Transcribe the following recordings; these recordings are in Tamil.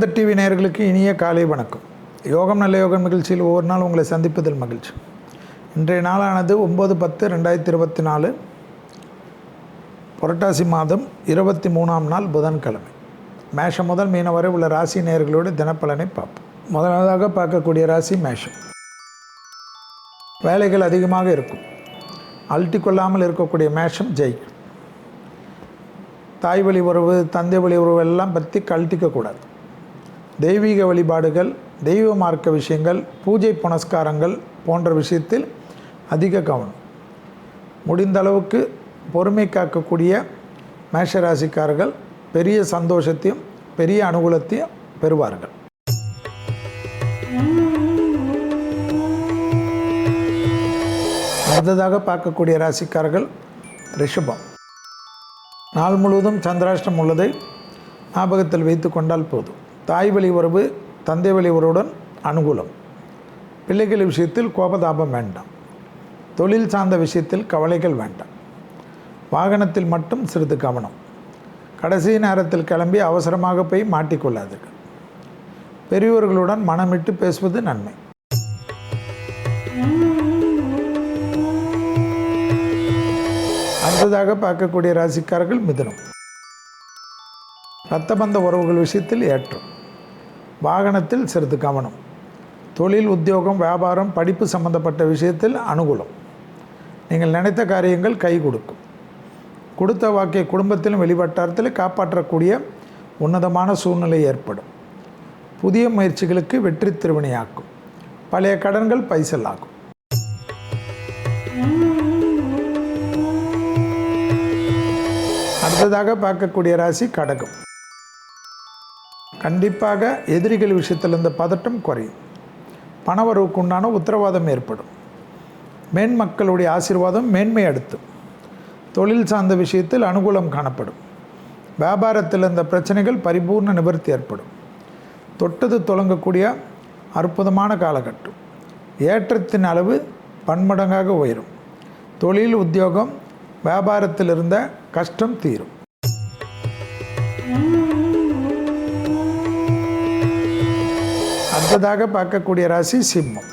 வேந்த டிவி நேயர்களுக்கு இனிய காலை வணக்கம். யோகம் நல்ல யோகம் நிகழ்ச்சியில் ஒவ்வொரு நாள் உங்களை சந்திப்பதில் மகிழ்ச்சி. இன்றைய நாளானது ஒம்பது பத்து ரெண்டாயிரத்தி இருபத்தி நாலு. புரட்டாசி மாதம் இருபத்தி மூணாம் நாள் புதன்கிழமை. மேஷம் முதல் மீன வரை உள்ள ராசி நேயர்களோடு தினப்பலனை பார்ப்போம். முதலாவதாக பார்க்கக்கூடிய ராசி மேஷம். வேலைகள் அதிகமாக இருக்கும். அழட்டி கொள்ளாமல் இருக்கக்கூடிய மேஷம் ஜெயிக்கும். தாய் வழி உறவு தந்தை வழி உறவு எல்லாம் பற்றி கழட்டிக்கக்கூடாது தெய்வீக வழிபாடுகள் தெய்வ மார்க்க விஷயங்கள் பூஜை புனஸ்காரங்கள் போன்ற விஷயத்தில் அதிக கவனம். முடிந்த அளவுக்கு பொறுமை காக்கக்கூடிய மேஷராசிக்காரர்கள் பெரிய சந்தோஷத்தையும் பெரிய அனுகூலத்தையும் பெறுவார்கள். அடுத்ததாக பார்க்கக்கூடிய ராசிக்காரர்கள் ரிஷபம். நாள் முழுவதும் சந்திராஷ்டம் உள்ளதை ஞாபகத்தில் வைத்து கொண்டால் போதும். தாய் வழி உறவு தந்தை வழி உறவுடன் அனுகூலம். பிள்ளைகள் விஷயத்தில் கோபதாபம் வேண்டாம். தொழில் சார்ந்த விஷயத்தில் கவலைகள் வேண்டாம். வாகனத்தில் மட்டும் சிறிது கவனம். கடைசி நேரத்தில் கிளம்பி அவசரமாக போய் மாட்டிக்கொள்ளாதீர்கள். பெரியோர்களுடன் மனமிட்டு பேசுவது நன்மை. அடுத்ததாக பார்க்கக்கூடிய ராசிக்காரர்கள் மிதனம். இரத்தபந்த உறவுகள் விஷயத்தில் ஏற்றம். வாகனத்தில் சிறிது கவனம். தொழில் உத்தியோகம் வியாபாரம் படிப்பு சம்பந்தப்பட்ட விஷயத்தில் அனுகூலம். நீங்கள் நினைத்த காரியங்கள் கை கொடுக்கும். கொடுத்த வாக்கை குடும்பத்திலும் வெளிவட்டாரத்தில் காப்பாற்றக்கூடிய உன்னதமான சூழ்நிலை ஏற்படும். புதிய முயற்சிகளுக்கு வெற்றி திருவினையாக்கும். பழைய கடன்கள் பைசலாகும் அடுத்ததாக பார்க்கக்கூடிய ராசி கடகம். கண்டிப்பாக எதிரிகள் விஷயத்தில் இந்த பதட்டம் குறையும். பணவரவுக்கு உண்டான உத்தரவாதம் ஏற்படும். மேன்மக்களுடைய ஆசீர்வாதம் மேன்மை அடுத்தும் தொழில் சார்ந்த விஷயத்தில் அனுகூலம் காணப்படும். வியாபாரத்தில் இந்த பிரச்சனைகள் பரிபூர்ண நிவர்த்தி ஏற்படும். தொட்டது தொடங்கக்கூடிய அற்புதமான காலகட்டம். ஏற்றத்தின் அளவு பன்மடங்காக உயரும். தொழில் உத்தியோகம் வியாபாரத்தில் இருந்த கஷ்டம் தீரும். அடுத்ததாக பார்க்கக்கூடிய ராசி சிம்மம்.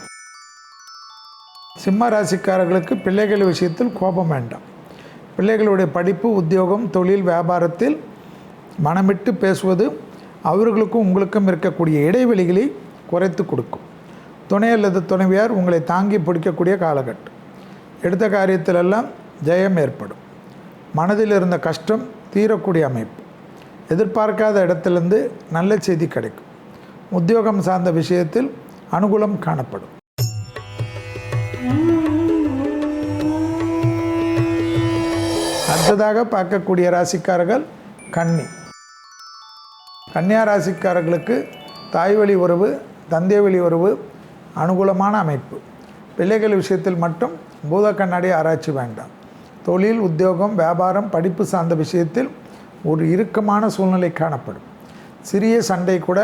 சிம்ம ராசிக்காரர்களுக்கு பிள்ளைகள் விஷயத்தில் கோபம் வேண்டாம். பிள்ளைகளுடைய படிப்பு உத்தியோகம் தொழில் வியாபாரத்தில் மனமிட்டு பேசுவது அவர்களுக்கும் உங்களுக்கும் இருக்கக்கூடிய இடைவெளிகளை குறைத்து கொடுக்கும். துணை அல்லது துணைவியார் உங்களை தாங்கி பிடிக்கக்கூடிய காலகட்டம். எடுத்த காரியத்திலெல்லாம் ஜெயம் ஏற்படும். மனதில் இருந்த கஷ்டம் தீரக்கூடிய அமைப்பு. எதிர்பார்க்காத இடத்துலேருந்து நல்ல செய்தி கிடைக்கும். உத்தியோகம் சார்ந்த விஷயத்தில் அனுகூலம் காணப்படும். அடுத்ததாக பார்க்கக்கூடிய ராசிக்காரர்கள் கன்னி. கன்னியா ராசிக்காரர்களுக்கு தாய் வழி உறவு தந்தை வழி உறவு அனுகூலமான அமைப்பு. பிள்ளைகள் விஷயத்தில் மட்டும் பூத கண்ணாடி ஆராய்ச்சி வேண்டாம். தொழில் உத்தியோகம் வியாபாரம் படிப்பு சார்ந்த விஷயத்தில் ஒரு இறுக்கமான சூழ்நிலை காணப்படும். சிறிய சண்டை கூட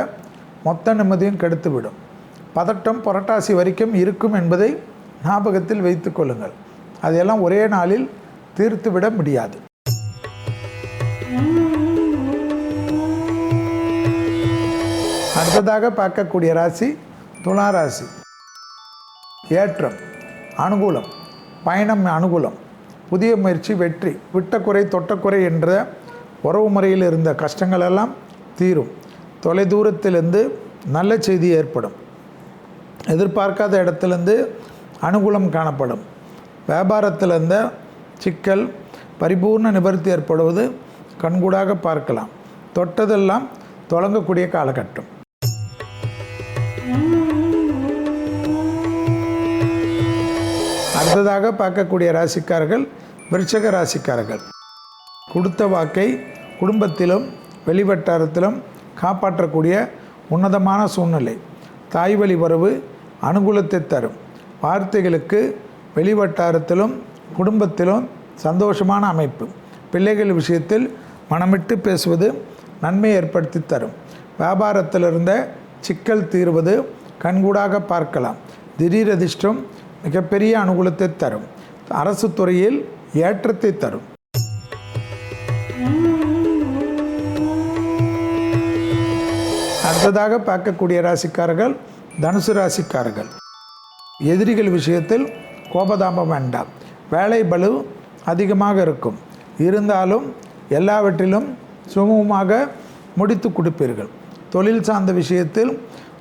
மொத்த நிம்மதியும் கெடுத்துவிடும். பதட்டம் புரட்டாசி வரைக்கும் இருக்கும் என்பதை ஞாபகத்தில் வைத்து கொள்ளுங்கள். அதையெல்லாம் ஒரே நாளில் தீர்த்துவிட முடியாது. அடுத்ததாக பார்க்கக்கூடிய ராசி துலா ராசி. ஏற்றம் அனுகூலம் பயணம் அனுகூலம் புதிய முயற்சி வெற்றி விட்டக்குறை தொட்டக்குறை என்ற உறவு முறையில் இருந்த கஷ்டங்களெல்லாம் தீரும். தொலை தொலைதூரத்திலிருந்து நல்ல செய்தி ஏற்படும். எதிர்பார்க்காத இடத்துலேருந்து அனுகூலம் காணப்படும். வியாபாரத்தில் இருந்த சிக்கல் பரிபூர்ண நிவர்த்தி ஏற்படுவது கண்கூடாக பார்க்கலாம். தொட்டதெல்லாம் தொடங்கக்கூடிய காலகட்டம். அடுத்ததாக பார்க்கக்கூடிய ராசிக்காரர்கள் விருச்சக ராசிக்காரர்கள். கொடுத்த வாக்கை குடும்பத்திலும் வெளிவட்டாரத்திலும் காப்பாற்றக்கூடிய உன்னதமான சூழ்நிலை. தாய் வழி வரவு அனுகூலத்தை தரும். வார்த்தைகளுக்கு வெளிவட்டாரத்திலும் குடும்பத்திலும் சந்தோஷமான அமைப்பு. பிள்ளைகள் விஷயத்தில் மனமிட்டு பேசுவது நன்மை ஏற்படுத்தி தரும். வியாபாரத்தில் இருந்த சிக்கல் தீர்வது கண்கூடாக பார்க்கலாம். திடீர் அதிர்ஷ்டம் மிகப்பெரிய அனுகூலத்தை தரும். அரசு துறையில் ஏற்றத்தை தரும். அடுத்ததாக பார்க்கக்கூடிய ராசிக்காரர்கள் தனுசு ராசிக்காரர்கள். எதிரிகள் விஷயத்தில் கோபதாபம் வேண்டாம். வேலை பலு அதிகமாக இருக்கும். இருந்தாலும் எல்லாவற்றிலும் சுமூகமாக முடித்து கொடுப்பீர்கள். தொழில் சார்ந்த விஷயத்தில்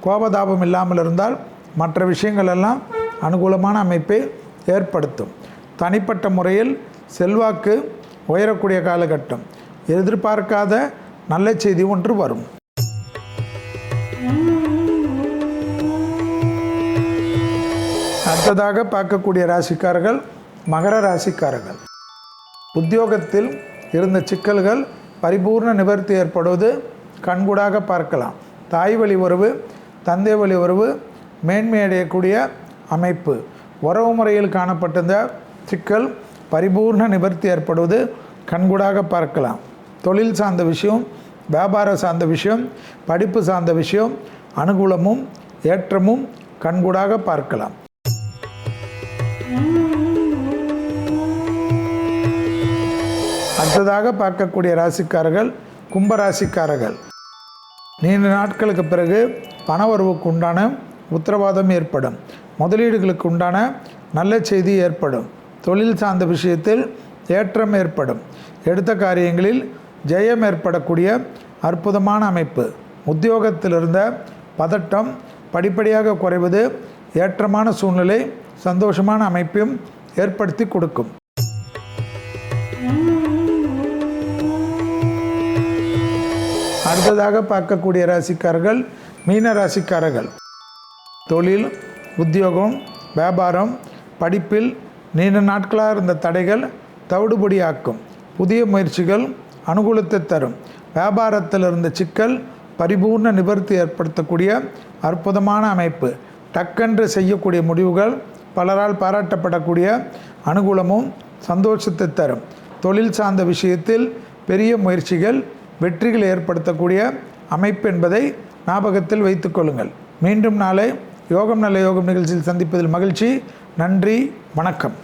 கோபதாபம் இல்லாமல் இருந்தால் மற்ற விஷயங்கள் எல்லாம் அனுகூலமான அமைப்பை ஏற்படுத்தும். தனிப்பட்ட முறையில் செல்வாக்கு உயரக்கூடிய காலகட்டம். எதிர்பார்க்காத நல்ல செய்தி ஒன்று வரும். அடுத்ததாக பார்க்கக்கூடிய ராசிக்காரர்கள் மகர ராசிக்காரர்கள். உத்தியோகத்தில் இருந்த சிக்கல்கள் பரிபூர்ண நிவர்த்தி ஏற்படுவது கண்கூடாக பார்க்கலாம். தாய் வழி உறவு தந்தை வழி உறவு மேன்மையடையக்கூடிய அமைப்பு. உறவு முறையில் காணப்பட்டிருந்த சிக்கல் பரிபூர்ண நிவர்த்தி ஏற்படுவது கண்கூடாக பார்க்கலாம். தொழில் சார்ந்த விஷயம் வியாபாரம் சார்ந்த விஷயம் படிப்பு சார்ந்த விஷயம் அனுகூலமும் ஏற்றமும் கண்கூடாக பார்க்கலாம். அடுத்ததாக பார்க்கக்கூடிய ராசிக்காரர்கள் கும்பராசிக்காரர்கள். நீண்ட நாட்களுக்கு பிறகு பண வரவுக்கு உண்டான உத்தரவாதம் ஏற்படும். முதலீடுகளுக்கு உண்டான நல்ல செய்தி ஏற்படும். தொழில் சார்ந்த விஷயத்தில் ஏற்றம் ஏற்படும். எடுத்த காரியங்களில் ஜெயம் ஏற்படக்கூடிய அற்புதமான அமைப்பு. உத்தியோகத்திலிருந்த பதட்டம் படிப்படியாக குறைவது ஏற்றமான சூழ்நிலை சந்தோஷமான அமைப்பையும் ஏற்படுத்தி கொடுக்கும். அடுத்ததாக பார்க்கக்கூடிய ராசிக்காரர்கள் மீன ராசிக்காரர்கள். தொழில் உத்தியோகம் வியாபாரம் படிப்பில் நீண்ட நாட்களாக இருந்த தடைகள் தவிடுபடியாக்கும். புதிய முயற்சிகள் அனுகூலத்தை தரும். வியாபாரத்தில் இருந்த சிக்கல் பரிபூர்ண நிவர்த்தி ஏற்படுத்தக்கூடிய அற்புதமான அமைப்பு. டக்கென்று செய்யக்கூடிய முடிவுகள் பலரால் பாராட்டப்படக்கூடிய அனுகூலமும் சந்தோஷத்தை தரும். தொழில் சார்ந்த விஷயத்தில் பெரிய முயற்சிகள் வெற்றிகள் ஏற்படுத்தக்கூடிய அமைப்பு என்பதை ஞாபகத்தில் வைத்துக்கொள்ளுங்கள் மீண்டும் நாளை யோகம் நல்ல யோகம் நிகழ்ச்சியில் சந்திப்பதில் மகிழ்ச்சி. நன்றி. வணக்கம்.